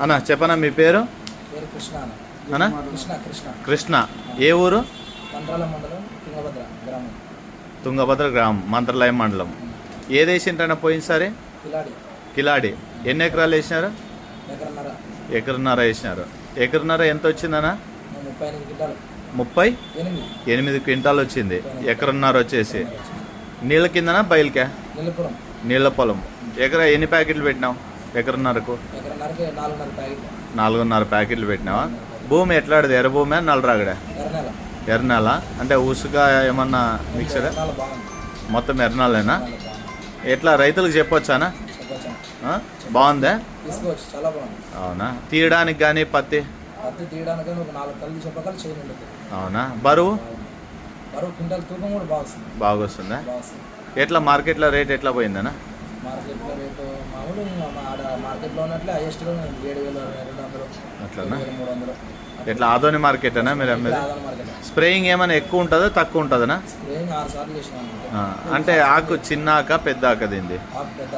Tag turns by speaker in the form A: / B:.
A: అన్న చెప్పనా మీ పేరు?
B: అన్న. కృష్ణ
A: ఏ ఊరు?
B: తుంగభద్ర గ్రామం.
A: మంత్రలయం మండలం. ఏది వేసింటన్నా పోయినసారి?
B: కిలాడి.
A: కిలాడి. ఎన్ని ఎకరాలు వేసినారు?
B: ఎకరన్నర.
A: వేసినారు. ఎకరన్నర ఎంత వచ్చిందన్నా
B: ముప్పై ఎనిమిది
A: క్వింటాల్. వచ్చింది. ఎకరన్నర వచ్చేసి. నీళ్ళ కిందనా బయలుకా? నీళ్ళ పొలం. ఎకరా ఎన్ని ప్యాకెట్లు పెట్టినావు? ఎకరన్నరకు
B: నాలుగున్నర ప్యాకెట్
A: నాలుగున్నర ప్యాకెట్లు పెట్టినావా? భూమి ఎట్లాడిది? ఎర్ర భూమి నల్లరాగడా
B: ఎర్రనేల.
A: అంటే ఉసుక ఏమన్నా మిక్సర్ మొత్తం ఎర్రనాలేనా? ఎట్లా రైతులకు చెప్పొచ్చానా? బాగుందా? అవునా? తీయడానికి కానీ పత్తి? అవునా? బరువు?
B: బరువు క్వింటల్ తూకం కూడా బాగా వస్తుంది.
A: బాగా వస్తుందా?
B: బాగా వస్తుంది.
A: ఎట్లా మార్కెట్లో రేట్ ఎట్లా పోయిందనా
B: మార్కెట్లో రేటు మామూలు ఆడ మార్కెట్లో ఉన్నట్లే హైయెస్ట్లో ఏడు వేల రెండు వందలు
A: అట్లానా?
B: మూడు వందలు.
A: ఎట్లా? ఆదోని మార్కెటేనా మీరు అమ్మేది? స్ప్రేయింగ్ ఏమైనా ఎక్కువ ఉంటుందా తక్కువ ఉంటుందనా
B: స్ప్రేయింగ్ ఆరు సార్లు చేసినాను
A: ఆ, అంటే ఆకు చిన్న ఆక పెద్ద ఆక దీంది
B: పెద్ద